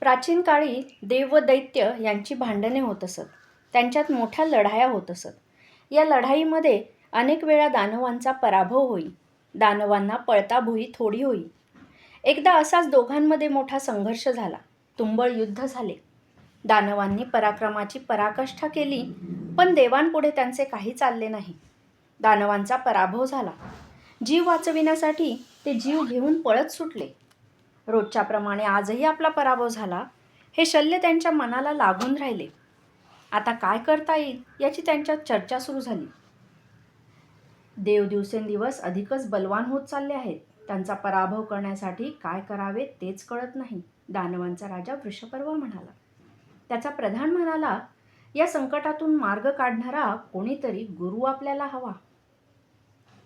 प्राचीन काळी देव व दैत्य यांची भांडणे होत असत. त्यांच्यात मोठ्या लढाया होत असत. या लढाईमध्ये अनेक वेळा दानवांचा पराभव होई. दानवांना पळता भुई थोडी होई. एकदा असाच दोघांमध्ये मोठा संघर्ष झाला. तुंबळ युद्ध झाले. दानवांनी पराक्रमाची पराकाष्ठा केली पण देवांपुढे त्यांचे काही चालले नाही. दानवांचा पराभव झाला. जीव वाचविण्यासाठी ते जीव घेऊन पळत सुटले. रोजच्याप्रमाणे आजही आपला पराभव झाला हे शल्य त्यांच्या मनाला लागून राहिले. आता काय करता येईल याची त्यांच्यात चर्चा सुरू झाली. देव दिवसेंदिवस अधिकच बलवान होत चालले आहेत. त्यांचा पराभव करण्यासाठी काय करावे तेच कळत नाही दानवांचा राजा वृषपर्व म्हणाला. त्याचा प्रधान म्हणाला या संकटातून मार्ग काढणारा कोणीतरी गुरु आपल्याला हवा.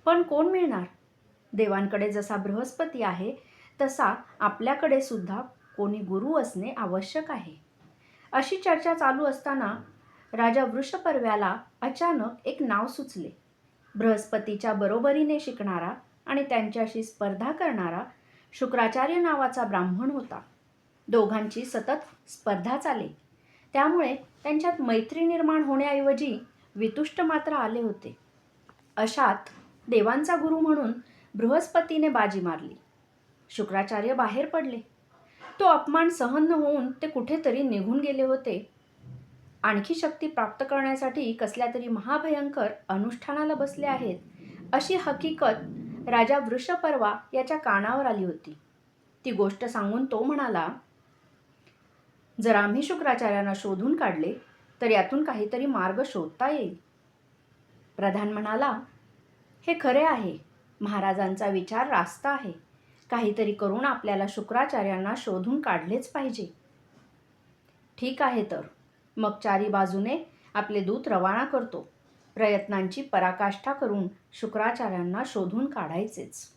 पण कोण मिळणार? देवांकडे जसा बृहस्पती आहे तसा आपल्याकडे सुद्धा कोणी गुरु असणे आवश्यक आहे. अशी चर्चा चालू असताना राजा वृषपर्व्याला अचानक एक नाव सुचले. बृहस्पतीच्या बरोबरीने शिकणारा आणि त्यांच्याशी स्पर्धा करणारा शुक्राचार्य नावाचा ब्राह्मण होता. दोघांची सतत स्पर्धा चाले. त्यामुळे त्यांच्यात मैत्री निर्माण होण्याऐवजी वितुष्ट मात्र आले होते. अशात देवांचा गुरु म्हणून बृहस्पतीने बाजी मारली. शुक्राचार्य बाहेर पडले. तो अपमान सहन होऊन ते कुठेतरी निघून गेले होते. आणखी शक्ती प्राप्त करण्यासाठी कसल्या तरी महाभयंकर अनुष्ठानाला बसले आहेत अशी हकीकत राजा वृषपर्वा याच्या कानावर आली होती. ती गोष्ट सांगून तो म्हणाला जर आम्ही शुक्राचार्यांना शोधून काढले तर यातून काहीतरी मार्ग शोधता येईल. प्रधान म्हणाला हे खरे आहे. महाराजांचा विचार रास्त आहे. काहीतरी करून आपल्याला शुक्राचार्यांना शोधून काढलेच पाहिजे. ठीक आहे तर. मग चारी बाजूने आपले दूत रवाना करतो. प्रयत्नांची पराकाष्ठा करून शुक्राचार्यांना शोधून काढायचेच.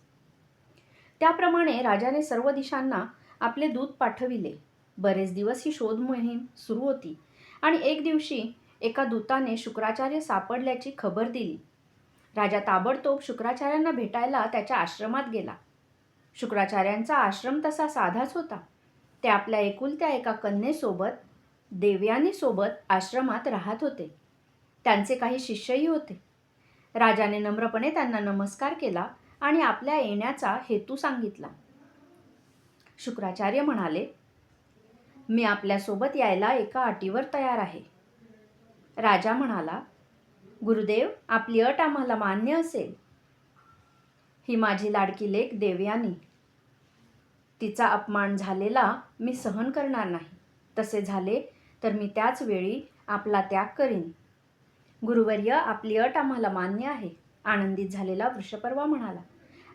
त्याप्रमाणे राजाने सर्व दिशांना आपले दूत पाठविले. बरेच दिवस ही शोध मोहीम सुरू होती आणि एक दिवशी एका दूताने शुक्राचार्य सापडल्याची खबर दिली. राजा ताबडतोब शुक्राचार्यांना भेटायला त्याच्या आश्रमात गेला. शुक्राचार्यांचा आश्रम तसा साधाच होता. ते आपल्या एकुलत्या एका कन्येसोबत देवयानीसोबत आश्रमात राहत होते. त्यांचे काही शिष्यही होते. राजाने नम्रपणे त्यांना नमस्कार केला आणि आपल्या येण्याचा हेतू सांगितला. शुक्राचार्य म्हणाले मी आपल्यासोबत यायला एका अटीवर तयार आहे. राजा म्हणाला गुरुदेव आपली अट आम्हाला मान्य असेल. ही माझी लाडकी लेख देवयानी. तिचा अपमान झालेला मी सहन करणार नाही. तसे झाले तर मी त्याच वेळी आपला त्याग करीन. गुरुवर्य आपली अट आम्हाला मान्य आहे. आनंदित झालेला वृषपर्वा म्हणाला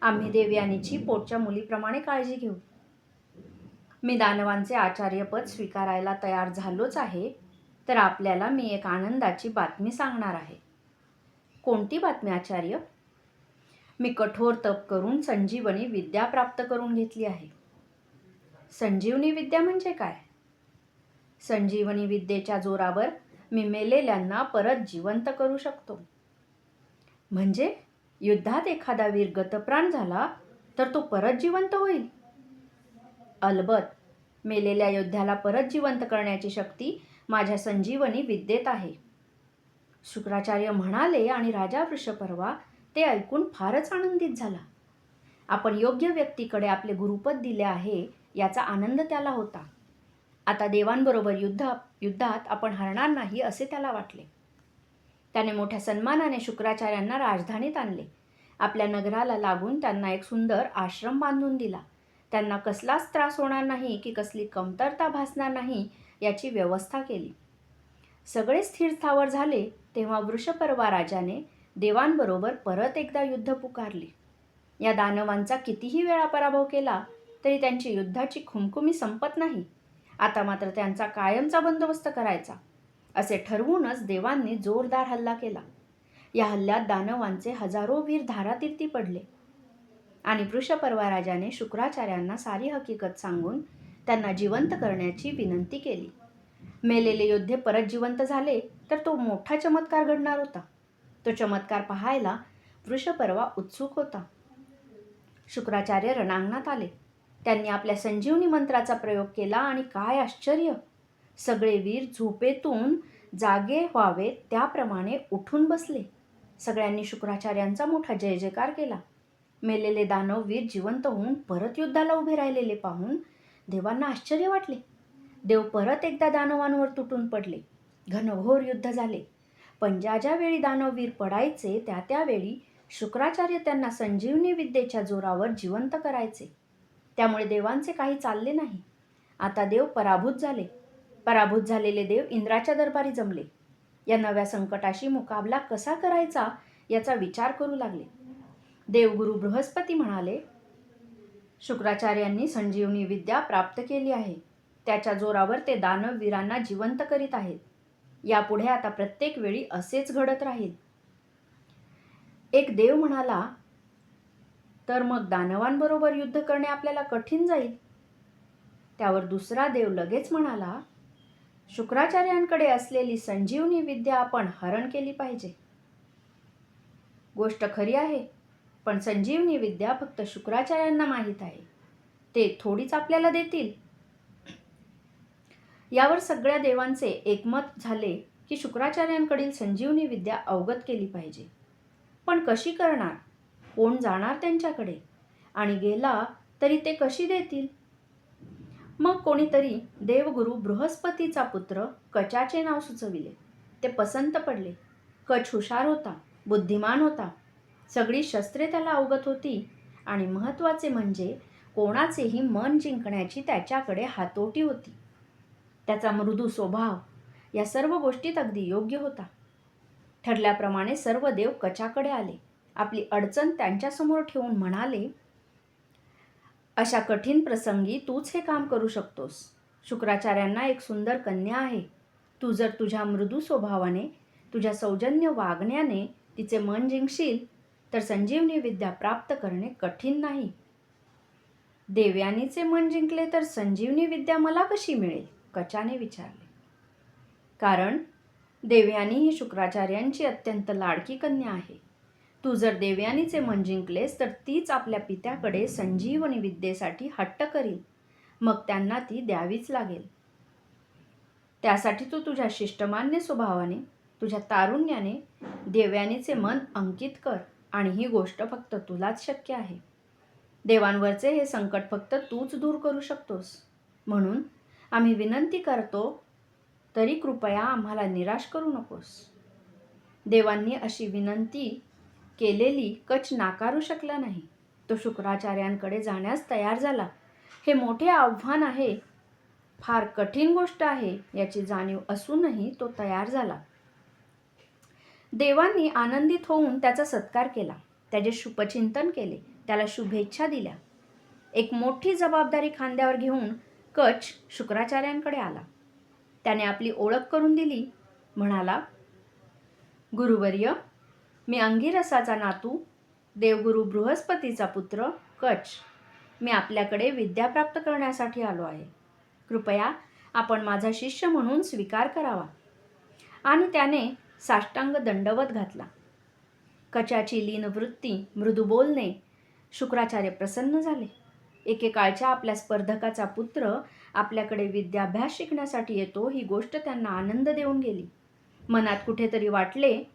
आम्ही देवयानीची पोटच्या मुलीप्रमाणे काळजी घेऊ. मी दानवांचे आचार्यपद स्वीकारायला तयार झालोच आहे तर आपल्याला मी एक आनंदाची बातमी सांगणार आहे. कोणती बातमी आचार्य? मी कठोर तप करून संजीवनी विद्या प्राप्त करून घेतली आहे. संजीवनी विद्या म्हणजे काय? संजीवनी विद्येच्या जोरावर मी मेलेल्यांना परत जिवंत करू शकतो. म्हणजे युद्धात एखादा वीर गतप्राण झाला तर तो परत जिवंत होईल. अलबत मेलेल्या योद्ध्याला परत जिवंत करण्याची शक्ती माझ्या संजीवनी विद्येत आहे. शुक्राचार्य म्हणाले आणि राजा वृषपर्वा ते ऐकून फारच आनंदित झाला. आपण योग्य व्यक्तीकडे आपले गुरुपद दिले आहे याचा आनंद त्याला होता. आता देवांबरोबर युद्ध युद्धात आपण हरणार नाही असे त्याला वाटले. त्याने मोठ्या सन्मानाने शुक्राचार्यांना राजधानीत आणले. आपल्या नगराला लागून त्यांना एक सुंदर आश्रम बांधून दिला. त्यांना कसलाच त्रास होणार नाही की कसली कमतरता भासणार नाही याची व्यवस्था केली. सगळे स्थिर स्थावर झाले तेव्हा वृषपर्वा राजाने देवांबरोबर परत एकदा युद्ध पुकारले. या दानवांचा कितीही वेळा पराभव केला तरी त्यांची युद्धाची खुमखुमी संपत नाही. आता मात्र त्यांचा कायमचा बंदोबस्त करायचा असे ठरवूनच देवांनी जोरदार हल्ला केला. या हल्ल्यात दानवांचे हजारो वीर धारातीर्थी पडले. आणि वृषपर्वा राजाने शुक्राचार्यांना सारी हकीकत सांगून त्यांना जिवंत करण्याची विनंती केली. मेलेले योद्धे परत जिवंत झाले तर तो मोठा चमत्कार घडणार होता. तो चमत्कार पाहायला वृषपर्वा उत्सुक होता. शुक्राचार्य रणांगणात आले. त्यांनी आपल्या संजीवनी मंत्राचा प्रयोग केला आणि काय आश्चर्य! सगळे वीर झोपेतून जागे व्हावेत त्याप्रमाणे उठून बसले. सगळ्यांनी शुक्राचार्यांचा मोठा जय जयकार केला. मेलेले दानव वीर जिवंत होऊन परत युद्धाला उभे राहिलेले पाहून देवांना आश्चर्य वाटले. देव परत एकदा दानवांवर तुटून पडले. घनघोर युद्ध झाले. पण ज्या ज्या वेळी दानववीर पडायचे त्या त्यावेळी शुक्राचार्य त्यांना संजीवनी विद्येच्या जोरावर जिवंत करायचे. त्यामुळे देवांचे काही चालले नाही. आता देव पराभूत झाले. पराभूत झालेले देव इंद्राच्या दरबारी जमले. या नव्या संकटाशी मुकाबला कसा करायचा याचा विचार करू लागले. देवगुरु बृहस्पती म्हणाले शुक्राचार्यांनी संजीवनी विद्या प्राप्त केली आहे. त्याच्या जोरावर ते दानववीरांना जिवंत करीत आहेत. यापुढे आता प्रत्येक वेळी असेच घडत राहील. एक देव म्हणाला तर मग दानवांबरोबर युद्ध करणे आपल्याला कठीण जाईल. त्यावर दुसरा देव लगेच म्हणाला शुक्राचार्यांकडे असलेली संजीवनी विद्या आपण हरण केली पाहिजे. गोष्ट खरी आहे पण संजीवनी विद्या फक्त शुक्राचार्यांना माहीत आहे. ते थोडीच आपल्याला देतील. यावर सगळ्या देवांचे एकमत झाले की शुक्राचार्यांकडील संजीवनी विद्या अवगत केली पाहिजे. पण कशी करणार? कोण जाणार त्यांच्याकडे? आणि गेला तरी ते कशी देतील? मग कोणीतरी देवगुरु बृहस्पतीचा पुत्र कचाचे नाव सुचविले. ते पसंत पडले. कच हुशार होता बुद्धिमान होता. सगळी शस्त्रे त्याला अवगत होती. आणि महत्त्वाचे म्हणजे कोणाचेही मन जिंकण्याची त्याच्याकडे हातोटी होती. त्याचा मृदू स्वभाव या सर्व गोष्टीत अगदी योग्य होता. ठरल्याप्रमाणे सर्व देव कचाकडे आले. आपली अडचण त्यांच्यासमोर ठेवून म्हणाले अशा कठीण प्रसंगी तूच हे काम करू शकतोस. शुक्राचार्यांना एक सुंदर कन्या आहे. तू जर तुझ्या मृदू स्वभावाने तुझ्या सौजन्य वागण्याने तिचे मन जिंकशील तर संजीवनी विद्या प्राप्त करणे कठीण नाही. देवयानीचे मन जिंकले तर संजीवनी विद्या मला कशी मिळेल? कचाने विचारले. कारण देवयानी ही शुक्राचार्यांची अत्यंत लाडकी कन्या आहे. तू जर देवयानीचे मन जिंकलेस तर तीच आपल्या पित्याकडे संजीवनी विद्येसाठी हट्ट करील. मग त्यांना ती द्यावीच लागेल. त्यासाठी तू तुझ्या शिष्टमान्य स्वभावाने तुझ्या तारुण्याने देवयानीचे मन अंकित कर आणि ही गोष्ट फक्त तुलाच शक्य आहे. देवांवरचे हे संकट फक्त तूच दूर करू शकतोस. म्हणून आम्ही विनंती करतो तरी कृपया आम्हाला निराश करू नकोस. देवांनी अशी विनंती केलेली कच नाकारू शकला नाही. तो शुक्राचार्यांकडे जाण्यास तयार झाला. हे मोठे आव्हान आहे. फार कठीण गोष्ट आहे. याची जाणीव असूनही तो तयार झाला. देवांनी आनंदित होऊन त्याचा सत्कार केला. त्याचे शुभचिंतन केले. त्याला शुभेच्छा दिल्या. एक मोठी जबाबदारी खांद्यावर घेऊन कच शुक्राचार्यांकडे आला. त्याने आपली ओळख करून दिली. म्हणाला गुरुवर्य मी अंगिरसाचा नातू देवगुरु बृहस्पतीचा पुत्र कच मी आपल्याकडे विद्या प्राप्त करण्यासाठी आलो आहे. कृपया आपण माझा शिष्य म्हणून स्वीकार करावा. आणि त्याने साष्टांग दंडवत घातला. कचाची लीन वृत्ती मृदू बोलणे शुक्राचार्य प्रसन्न झाले. एकेकाळच्या आपल्या स्पर्धकाचा पुत्र आपल्याकडे विद्याभ्यास शिकण्यासाठी येतो ही गोष्ट त्यांना आनंद देऊन गेली. मनात कुठेतरी वाटले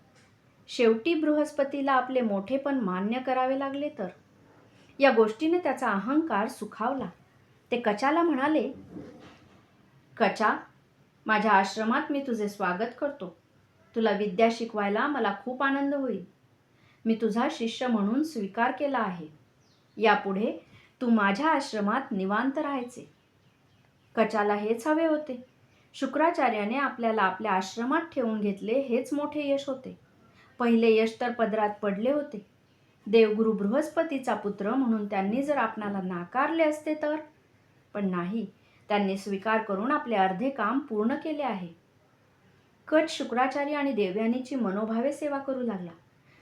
शेवटी बृहस्पतीला आपले मोठेपण मान्य करावे लागले तर? या गोष्टीने त्याचा अहंकार सुखावला. ते कचाला म्हणाले कचा माझ्या आश्रमात मी तुझे स्वागत करतो. तुला विद्या शिकवायला मला खूप आनंद होईल. मी तुझा शिष्य म्हणून स्वीकार केला आहे. यापुढे तू माझ्या आश्रमात निवांत राहायचे. कचाला हेच हवे होते. शुक्राचार्याने आपल्याला आपल्या आश्रमात ठेवून घेतले हेच मोठे यश होते. पहिले यश तर पदरात पडले होते. देवगुरु बृहस्पतीचा पुत्र म्हणून त्यांनी जर आपणाला नाकारले असते तर? पण नाही त्यांनी स्वीकार करून आपले अर्धे काम पूर्ण केले आहे. कच शुक्राचार्य आणि देवयानीची मनोभावे सेवा करू लागला.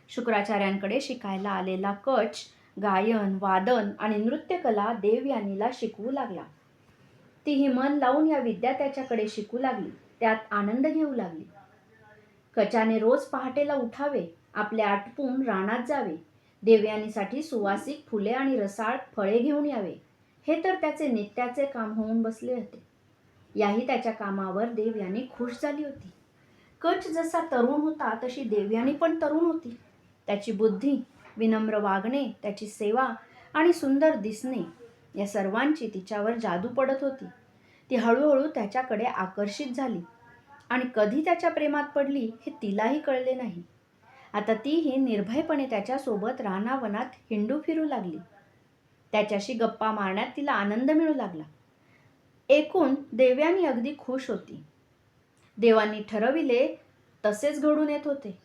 शुक्राचार्यांकडे शिकायला आलेला कच गायन वादन आणि नृत्यकला देवयानीला शिकवू लागला. तीही मन लावून या विद्या त्याच्याकडे शिकू लागली त्यात आनंद घेऊ लागली. कचाने रोज पहाटेला उठावे आपले आटपून रानात जावे. देवयानीसाठी सुवासिक फुले आणि रसाळ फळे घेऊन यावे. हे तर त्याचे नित्याचे काम होऊन बसले होते. याही त्याच्या कामावर देवयानी खुश झाली होती. कच जसा तरुण होता तशी देवयानी पण तरुण होती. त्याची बुद्धी विनम्र वागणे त्याची सेवा आणि सुंदर दिसणे या सर्वांची तिच्यावर जादू पडत होती. ती हळूहळू त्याच्याकडे आकर्षित झाली. आणि कधी त्याच्या प्रेमात पडली हे तिलाही कळले नाही. आता तीही निर्भयपणे त्याच्यासोबत रानावनात हिंडू फिरू लागली. त्याच्याशी गप्पा मारण्यात तिला आनंद मिळू लागला. एकूण देव्यानी अगदी खुश होती. देवांनी ठरविले तसेच घडून येत होते.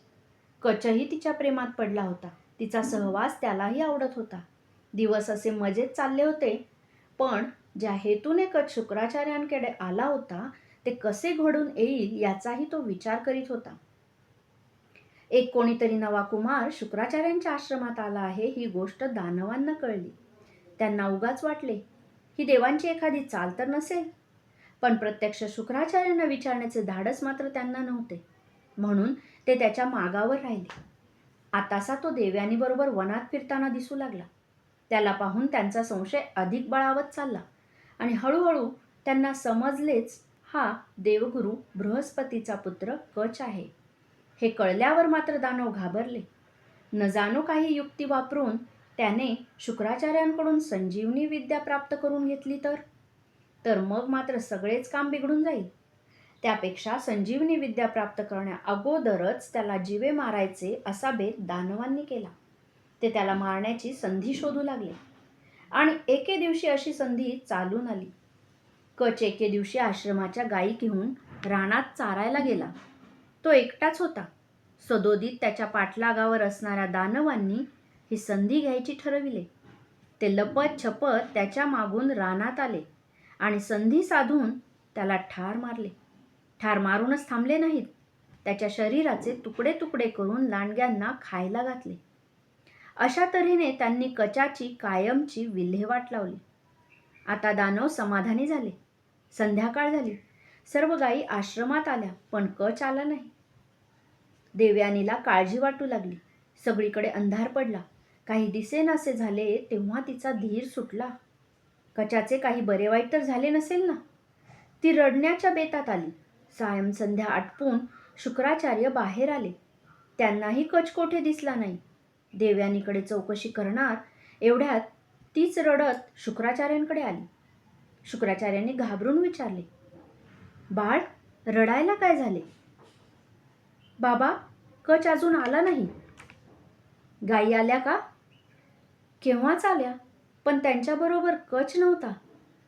कचही तिच्या प्रेमात पडला होता. तिचा सहवास त्यालाही आवडत होता. दिवस असे मजेत चालले होते. पण ज्या हेतूने कच शुक्राचार्यांकडे आला होता ते कसे घडून येईल याचाही तो विचार करीत होता. एक कोणीतरी नवा कुमार शुक्राचार्यांच्या आश्रमात आला आहे ही गोष्ट दानवांना कळली. त्यांना उगाच वाटले ही देवांची एखादी चाल तर नसेल. पण प्रत्यक्ष शुक्राचार्यांना विचारण्याचे धाडस मात्र त्यांना नव्हते. म्हणून ते त्याच्या मागावर राहिले. आतासा तो देव्यानीबरोबर वनात फिरताना दिसू लागला. त्याला पाहून त्यांचा संशय अधिक बळावत चालला आणि हळूहळू त्यांना समजलेच हा देवगुरु बृहस्पतीचा पुत्र कच आहे. हे कळल्यावर मात्र दानव घाबरले. न जाणो काही युक्ती वापरून त्याने शुक्राचार्यांकडून संजीवनी विद्या प्राप्त करून घेतली तर? तर मग मात्र सगळेच काम बिघडून जाईल. त्यापेक्षा संजीवनी विद्या प्राप्त करण्या अगोदरच त्याला जीवे मारायचे असा बेत दानवांनी केला. ते त्याला मारण्याची संधी शोधू लागले. आणि एके दिवशी अशी संधी चालून आली. कच एके दिवशी आश्रमाच्या गायी घेऊन रानात चारायला गेला. तो एकटाच होता. सदोदित त्याच्या पाठलागावर असणाऱ्या दानवांनी ही संधी घ्यायची ठरविले. ते लपत छपत त्याच्या मागून रानात आले आणि संधी साधून त्याला ठार मारले. ठार मारूनच थांबले नाहीत. त्याच्या शरीराचे तुकडे तुकडे करून लांडग्यांना खायला घातले. अशा तऱ्हेने त्यांनी कचाची कायमची विल्हेवाट लावली. आता दानव समाधानी झाले. संध्याकाळ झाली. सर्व गायी आश्रमात आल्या पण कच आला नाही. देवयानीला काळजी वाटू लागली. सगळीकडे अंधार पडला. काही दिसेनासे झाले तेव्हा तिचा धीर सुटला. कचाचे काही बरे वाईट तर झाले नसेल ना? ती रडण्याच्या बेतात आली. सायम संध्या आटपून शुक्राचार्य बाहेर आले. त्यांनाही कच कोठे दिसला नाही. देवयानीकडे चौकशी करणार एवढ्यात तीच रडत शुक्राचार्यांकडे आली. शुक्राचार्यांनी घाबरून विचारले बाळ रडायला काय झाले? बाबा कच अजून आला नाही. गायी आल्या का? केव्हाच आल्या पण त्यांच्याबरोबर कच नव्हता.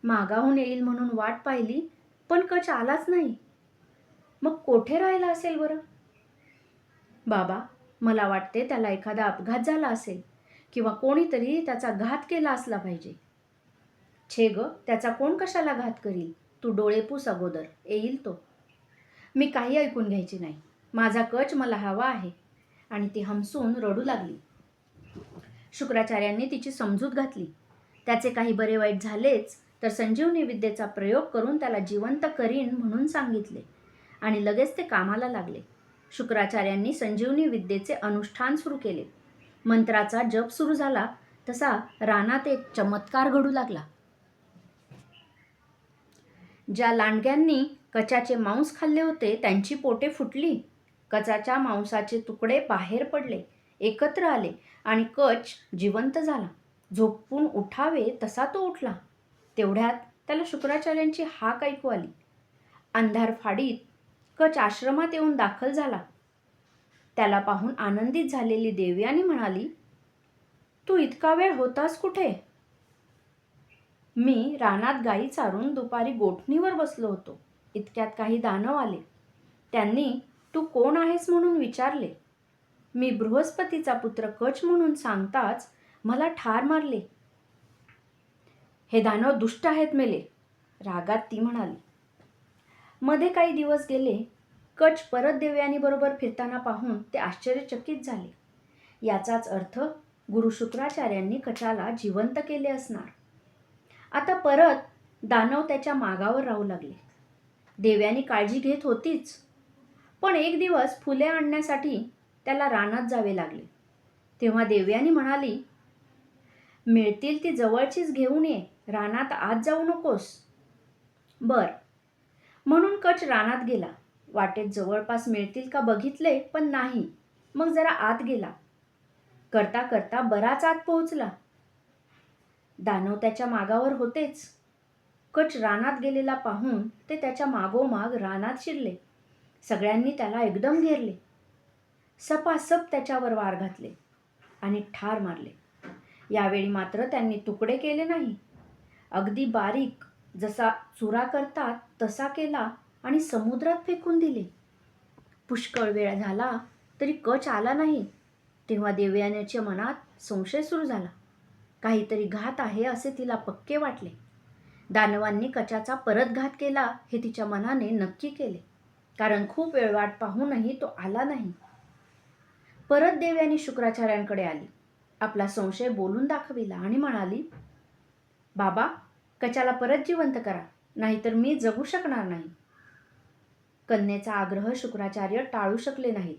मागाहून येईल म्हणून वाट पाहिली पण कच आलाच नाही. मग कोठे राहिला असेल बरं? बाबा मला वाटते त्याला एखादा अपघात झाला असेल किंवा कोणीतरी त्याचा घात केला असला पाहिजे. छे ग त्याचा कोण कशाला घात करील? तू डोळे पूस अगोदर. येईल तो. मी काही ऐकून घ्यायची नाही. माझा कच मला हवा आहे. आणि ती हमसून रडू लागली. शुक्राचार्यांनी तिची समजूत घातली. त्याचे काही बरे वाईट झालेच तर संजीवनी विद्येचा प्रयोग करून त्याला जिवंत करीन म्हणून सांगितले. आणि लगेच ते कामाला लागले. शुक्राचार्यांनी संजीवनी विद्येचे अनुष्ठान सुरू केले. मंत्राचा जप सुरू झाला. तसा रानात एक चमत्कार घडू लागला. ज्या लांडग्यांनी कचाचे मांस खाल्ले होते त्यांची पोटे फुटली. कचाच्या मांसाचे तुकडे बाहेर पडले एकत्र आले आणि कच जिवंत झाला. झोपून उठावे तसा तो उठला. तेवढ्यात त्याला शुक्राचार्यांची हाक ऐकू आली. अंधार फाडीत कच आश्रमात येऊन दाखल झाला. त्याला पाहून आनंदित झालेली देवयानी म्हणाली तू इतका वेळ होतास कुठे? मी रानात गाई चारून दुपारी गोठणीवर बसलो होतो. इतक्यात काही दानव आले. त्यांनी तू कोण आहेस म्हणून विचारले? मी बृहस्पतीचा पुत्र कच म्हणून सांगताच मला ठार मारले. हे दानव दुष्ट आहेत मेले रागात ती म्हणाली. मध्ये काही दिवस गेले कच परत देवयानीबरोबर फिरताना पाहून ते आश्चर्यचकित झाले. याचाच अर्थ गुरु शुक्राचार्यांनी कचाला जिवंत केले असणार. आता परत दानव त्याच्या मागावर राहू लागले. देव्यानी काळजी घेत होतीच. पण एक दिवस फुले आणण्यासाठी त्याला रानात जावे लागले. तेव्हा देव्यानी म्हणाली मिळतील ती जवळचीच घेऊन ये रानात आत जाऊ नकोस. बर. म्हणून कच रानात गेला. वाटेत जवळपास मिळतील का बघितले पण नाही. मग जरा आत गेला. करता करता बराच आत पोहोचला. दानव त्याच्या मागावर होतेच. कच रानात गेलेला पाहून ते त्याच्या मागोमाग रानात शिरले. सगळ्यांनी त्याला एकदम घेरले. सपासप त्याच्यावर वार घातले आणि ठार मारले. यावेळी मात्र त्यांनी तुकडे केले नाही. अगदी बारीक जसा चुरा करतात तसा केला आणि समुद्रात फेकून दिले. पुष्कळ वेळ झाला तरी कच आला नाही. तेव्हा देवयानीच्या मनात संशय सुरू झाला. काहीतरी घात आहे असे तिला पक्के वाटले. दानवांनी कचाचा परत घात केला हे तिच्या मनाने नक्की केले. कारण खूप वेळ वाट पाहूनही तो आला नाही. परत देव्यानी शुक्राचार्यांकडे आली. आपला संशय बोलून दाखविला आणि म्हणाली बाबा कचाला परत जिवंत करा नाहीतर मी जगू शकणार नाही. कन्येचा आग्रह शुक्राचार्य टाळू शकले नाहीत.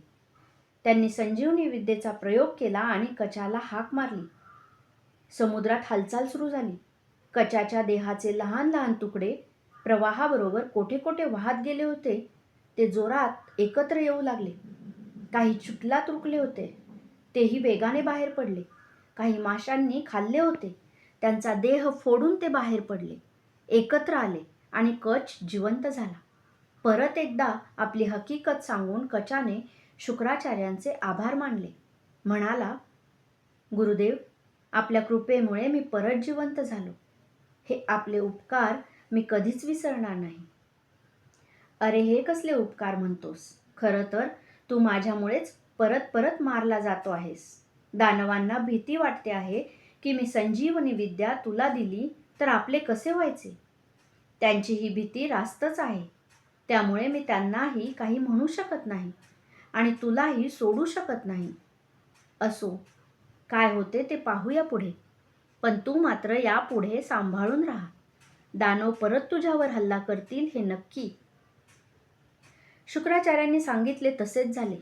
त्यांनी संजीवनी विद्येचा प्रयोग केला आणि कचाला हाक मारली. समुद्रात हालचाल सुरू झाली. कचाच्या देहाचे लहान लहान तुकडे प्रवाहाबरोबर कोठे कोठे वाहत गेले होते ते जोरात एकत्र येऊ लागले. काही चुटला तुकले होते. तेही वेगाने बाहेर पडले. काही माशांनी खाल्ले होते. त्यांचा देह फोडून ते बाहेर पडले. एकत्र आले आणि कच जिवंत झाला. परत एकदा आपली हकीकत सांगून कचाने शुक्राचार्यांचे आभार मानले. म्हणाला गुरुदेव आपल्या कृपेमुळे मी परत जिवंत झालो. हे आपले उपकार मी कधीच विसरणार नाही. अरे हे कसले उपकार म्हणतोस? खरं तर तू माझ्यामुळेच परत परत मारला जातो आहेस. दानवांना भीती वाटते आहे की मी संजीवनी विद्या तुला दिली तर आपले कसे व्हायचे? त्यांची ही भीती रास्तच आहे. त्यामुळे मी त्यांनाही काही म्हणू शकत नाही आणि तुलाही सोडू शकत नाही. असो काय होते ते पाहूया पुढे. पण तू मात्र यापुढे सांभाळून राहा. दानव परत तुझ्यावर हल्ला करतील हे नक्की. शुक्राचार्यांनी सांगितले तसेच झाले.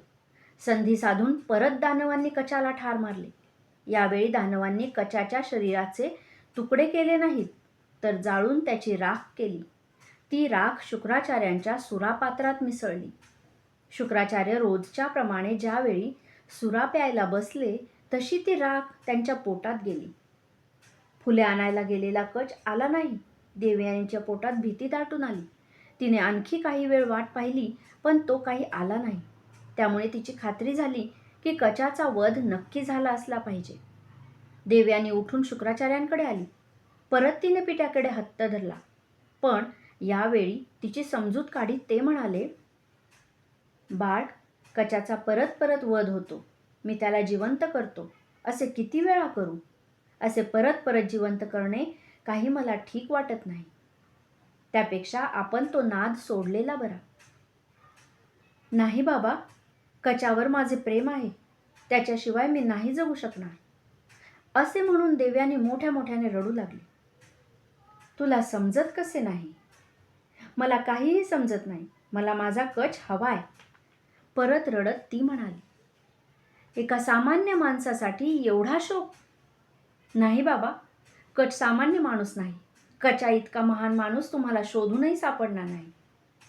संधी साधून परत दानवांनी कचाला ठार मारले. यावेळी दानवांनी कचाच्या शरीराचे तुकडे केले नाहीत तर जाळून त्याची राख केली. ती राख शुक्राचार्यांच्या सुरापात्रात मिसळली. शुक्राचार्य रोजच्या प्रमाणे ज्यावेळी सुरा प्यायला बसले तशी ती राख त्यांच्या पोटात गेली. फुले आणायला गेलेला कच आला नाही. देवयानीच्या पोटात भीती दाटून आली. तिने आणखी काही वेळ वाट पाहिली पण तो काही आला नाही. त्यामुळे तिची खात्री झाली की कचाचा वध नक्की झाला असला पाहिजे. देवयानी उठून शुक्राचार्यांकडे आली. परत तिने पिठ्याकडे हत्त धरला. पण यावेळी तिची समजूत काढीत ते म्हणाले बाळ कचाचा परत परत वध होतो. मी त्याला जिवंत करतो. असे किती वेळा करू? असे परत परत जिवंत करणे काही मला ठीक वाटत नाही. त्यापेक्षा आपण तो नाद सोडलेला बरा. नाही बाबा कचावर माझे प्रेम आहे. त्याच्याशिवाय मी नाही जगू शकणार. असे म्हणून देव्याने मोठ्या मोठ्याने रडू लागले. तुला समजत कसे नाही? मला काहीही समजत नाही. मला माझा कच हवाय. परत रडत ती म्हणाली. एका सामान्य माणसासाठी एवढा शोक? नाही बाबा कट सामान्य माणूस नाही. कचा इतका महान माणूस तुम्हाला शोधूनही सापडणार नाही.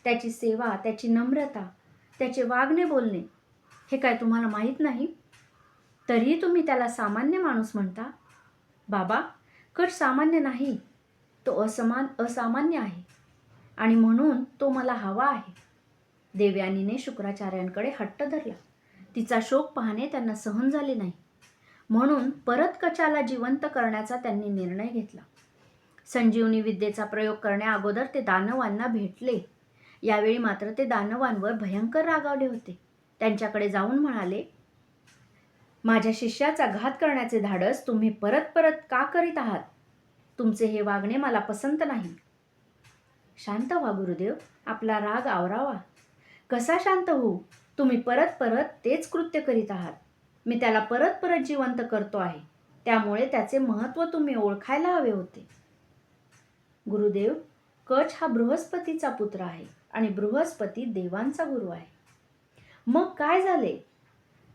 त्याची सेवा त्याची नम्रता त्याचे वागणे बोलणे हे काय तुम्हाला माहीत नाही? तरीही तुम्ही त्याला सामान्य माणूस म्हणता? बाबा कट सामान्य नाही. तो असमान असामान्य आहे. आणि म्हणून तो मला हवा आहे. देवयानीने शुक्राचार्यांकडे हट्ट धरला. तिचा शोक पाहणे त्यांना सहन झाले नाही. म्हणून परत कचाला जिवंत करण्याचा त्यांनी निर्णय घेतला. संजीवनी विद्येचा प्रयोग करण्या अगोदर ते दानवांना भेटले. यावेळी मात्र ते दानवांवर भयंकर रागावले होते. त्यांच्याकडे जाऊन म्हणाले माझ्या शिष्याचा घात करण्याचे धाडस तुम्ही परत परत का करीत आहात? तुमचे हे वागणे मला पसंत नाही. शांत व्हा गुरुदेव. आपला राग आवरावा. कसा शांत होऊ? तुम्ही परत परत तेच कृत्य करीत आहात. मी त्याला परत परत जिवंत करतो आहे. त्यामुळे त्याचे महत्त्व तुम्ही ओळखायला हवे होते. गुरुदेव कच हा बृहस्पतीचा पुत्र आहे आणि बृहस्पती देवांचा गुरु आहे. मग काय झाले?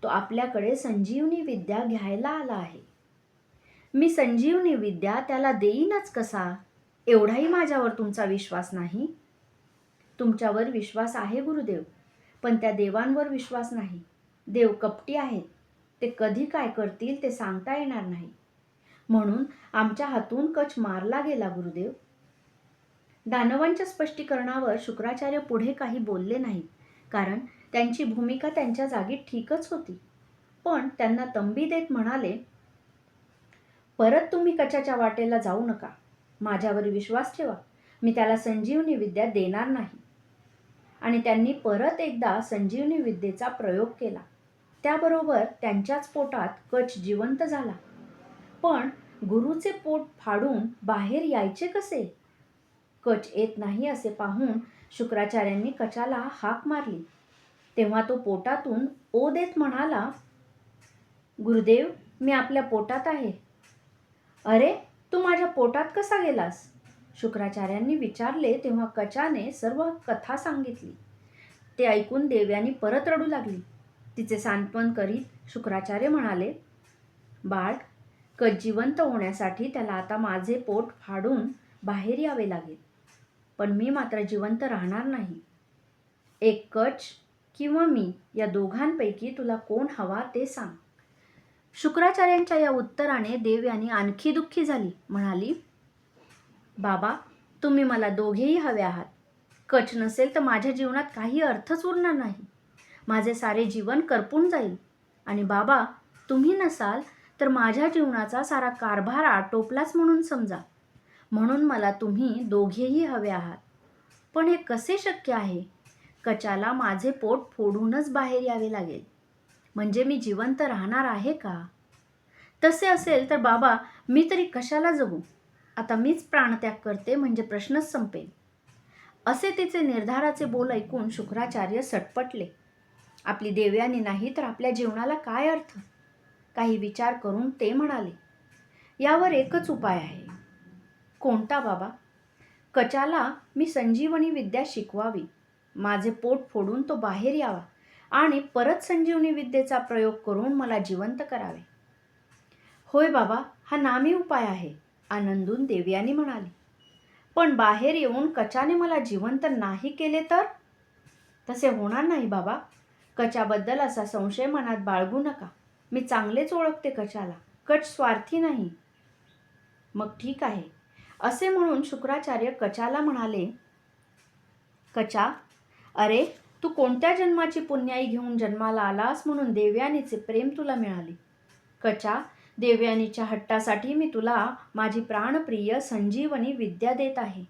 तो आपल्याकडे संजीवनी विद्या घ्यायला आला आहे. मी संजीवनी विद्या त्याला देईनच कसा? एवढाही माझ्यावर तुमचा विश्वास नाही? तुमच्यावर विश्वास आहे गुरुदेव. पण त्या देवांवर विश्वास नाही. देव कपटी आहेत. ते कधी काय करतील ते सांगता येणार नाही. म्हणून आमच्या हातून कच मारला गेला गुरुदेव. दानवांच्या स्पष्टीकरणावर शुक्राचार्य पुढे काही बोलले नाहीत. कारण त्यांची भूमिका त्यांच्या जागी ठीकच होती. पण त्यांना तंबी देत म्हणाले परत तुम्ही कचाच्या वाटेला जाऊ नका. माझ्यावर विश्वास ठेवा. मी त्याला संजीवनी विद्या देणार नाही. आणि त्यांनी परत एकदा संजीवनी विद्येचा प्रयोग केला. त्याबरोबर त्यांच्याच पोटात कच जिवंत झाला. पण गुरुचे पोट फाडून बाहेर यायचे कसे? कच येत नाही असे पाहून शुक्राचार्यांनी कचाला हाक मारली. तेव्हा तो पोटातून ओ देत म्हणाला गुरुदेव मी आपल्या पोटात आहे. अरे तू माझ्या पोटात कसा गेलास? शुक्राचार्यांनी विचारले तेव्हा कचाने सर्व कथा सांगितली. ते ऐकून देव्यानी परत रडू लागली. तिचे सांत्वन करीत शुक्राचार्य म्हणाले बाळ कच जिवंत होण्यासाठी त्याला आता माझे पोट फाडून बाहेर यावे लागेल. पण मी मात्र जिवंत राहणार नाही. एक कच किंवा मी या दोघांपैकी तुला कोण हवा ते सांग. शुक्राचार्यांच्या या उत्तराने देव यांनी आणखी दुःखी झाली. म्हणाली बाबा तुम्ही मला दोघेही हवे आहात. कच नसेल तर माझ्या जीवनात काही अर्थच उरणार नाही. माझे सारे जीवन करपून जाईल. आणि बाबा तुम्ही नसाल तर माझ्या जीवनाचा सारा कारभार आटोपलाच म्हणून समजा. म्हणून मला तुम्ही दोघेही हवे आहात. पण हे कसे शक्य आहे? कचाला माझे पोट फोडूनच बाहेर यावे लागेल. म्हणजे मी जिवंत राहणार आहे का? तसे असेल तर बाबा मी तरी कशाला जगू? आता मीच प्राणत्याग करते म्हणजे प्रश्नच संपेल. असे तिचे निर्धाराचे बोल ऐकून शुक्राचार्य सटपटले. आपली देवयानी नाही तर आपल्या जीवनाला काय अर्थ? काही विचार करून ते म्हणाले यावर एकच उपाय आहे. कोणता बाबा? कचाला मी संजीवनी विद्या शिकवावी. माझे पोट फोडून तो बाहेर यावा आणि परत संजीवनी विद्येचा प्रयोग करून मला जिवंत करावे. होय बाबा हा नामी उपाय आहे. आनंदून देवयानी म्हणाली पण बाहेर येऊन कचाने मला जिवंत नाही केले तर? तसे होणार नाही बाबा. कचाबद्दल असा संशय मनात बाळगू नका. मी चांगलेच ओळखते कचाला. कच स्वार्थी नाही. मग ठीक आहे. असे म्हणून शुक्राचार्य कचाला म्हणाले कचा अरे तू कोणत्या जन्माची पुण्याई घेऊन जन्माला आलास म्हणून देवयानीचे प्रेम तुला मिळाले? कचा देवयानीच्या हट्टासाठी मी तुला माझी प्राणप्रिय संजीवनी विद्या देत आहे.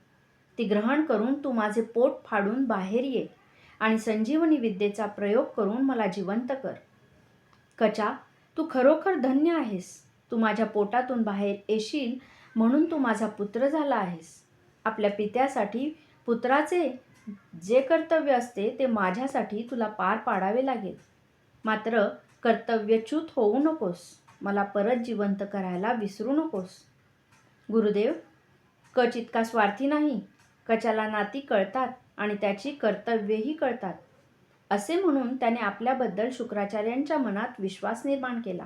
ती ग्रहण करून तू माझे पोट फाडून बाहेर ये आणि संजीवनी विद्येचा प्रयोग करून मला जिवंत कर. कचा तू खरोखर धन्य आहेस. तू माझ्या पोटातून बाहेर येशील म्हणून तू माझा पुत्र झाला आहेस. आपल्या पित्यासाठी पुत्राचे जे कर्तव्य असते ते माझ्यासाठी तुला पार पाडावे लागेल. मात्र कर्तव्यच्युत होऊ नकोस. मला परत जिवंत करायला विसरू नकोस. गुरुदेव कच इतका स्वार्थी नाही. कचाला नाती कळतात आणि त्याची कर्तव्येही कळतात. असे म्हणून त्याने आपल्याबद्दल शुक्राचार्यांच्या मनात विश्वास निर्माण केला.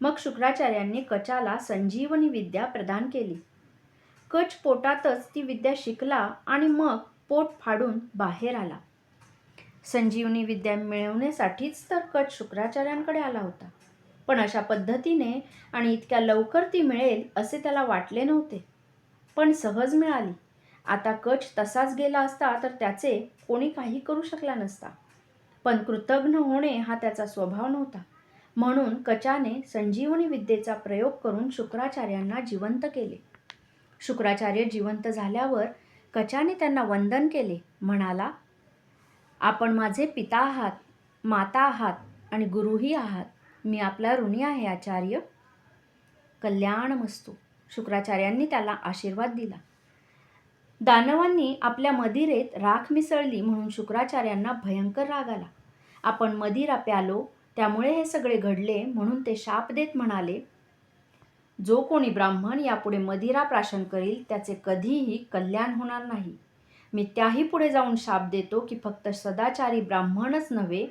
मग शुक्राचार्यांनी कचाला संजीवनी विद्या प्रदान केली. कच पोटातच ती विद्या शिकला आणि मग पोट फाडून बाहेर आला. संजीवनी विद्या मिळवण्यासाठीच तर कच शुक्राचार्यांकडे आला होता. पण अशा पद्धतीने आणि इतक्या लवकर ती मिळेल असे त्याला वाटले नव्हते. पण सहज मिळाली. आता कच तसाच गेला असता तर त्याचे कोणी काही करू शकला नसता. पण कृतज्ञ होणे हा त्याचा स्वभाव नव्हता. म्हणून कचाने संजीवनी विद्येचा प्रयोग करून शुक्राचार्यांना जिवंत केले. शुक्राचार्य जिवंत झाल्यावर कचाने त्यांना वंदन केले. म्हणाला आपण माझे पिता आहात माता आहात आणि गुरुही आहात. मी आपला ऋणी आहे आचार्य. कल्याण मस्तू. शुक्राचार्यांनी त्याला आशीर्वाद दिला. दानवांनी आपल्या मदिरेत राख मिसळली म्हणून शुक्राचार्यांना भयंकर राग आला. आपण मदिरा प्यालो त्यामुळे हे सगळे घडले म्हणून ते शाप देत म्हणाले जो कोणी ब्राह्मण यापुढे मदिरा प्राशन करील त्याचे कधीही कल्याण होणार नाही. मी त्याही पुढे जाऊन शाप देतो की फक्त सदाचारी ब्राह्मणच नव्हे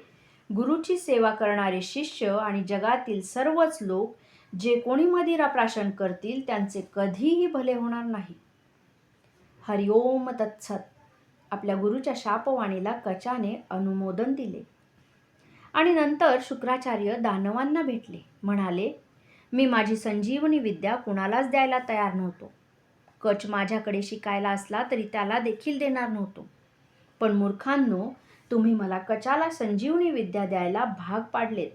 गुरुची सेवा करणारे शिष्य आणि जगातील सर्वच लोक जे कोणी मदिरा प्राशन करतील त्यांचे कधीही भले होणार नाही. हरिओम तत्सत. आपल्या गुरुच्या शापवाणीला कचाने अनुमोदन दिले. आणि नंतर शुक्राचार्य दानवांना भेटले. म्हणाले मी माझी संजीवनी विद्या कुणालाच द्यायला तयार नव्हतो. कच माझ्याकडे शिकायला असला तरी त्याला देखील देणार नव्हतो. पण मूर्खांनो तुम्ही मला कचाला संजीवनी विद्या द्यायला भाग पाडलेत.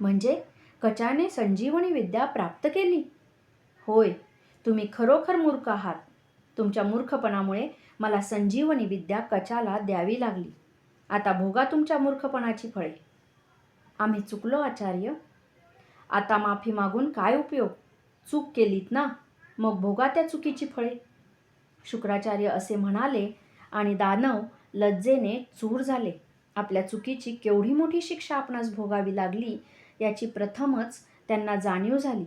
म्हणजे कचाने संजीवनी विद्या प्राप्त केली? होय तुम्ही खरोखर मूर्ख आहात. तुमच्या मूर्खपणामुळे मला संजीवनी विद्या कचाला द्यावी लागली. आता भोगा तुमच्या मूर्खपणाची फळे. आम्ही चुकलो आचार्य? आता माफी मागून काय उपयोग? चूक केलीत ना? मग भोगा त्या चुकीची फळे. शुक्राचार्य असे म्हणाले आणि दानव लज्जेने चूर झाले. आपल्या चुकीची केवढी मोठी शिक्षा आपणास भोगावी लागली याची प्रथमच त्यांना जाणीव झाली.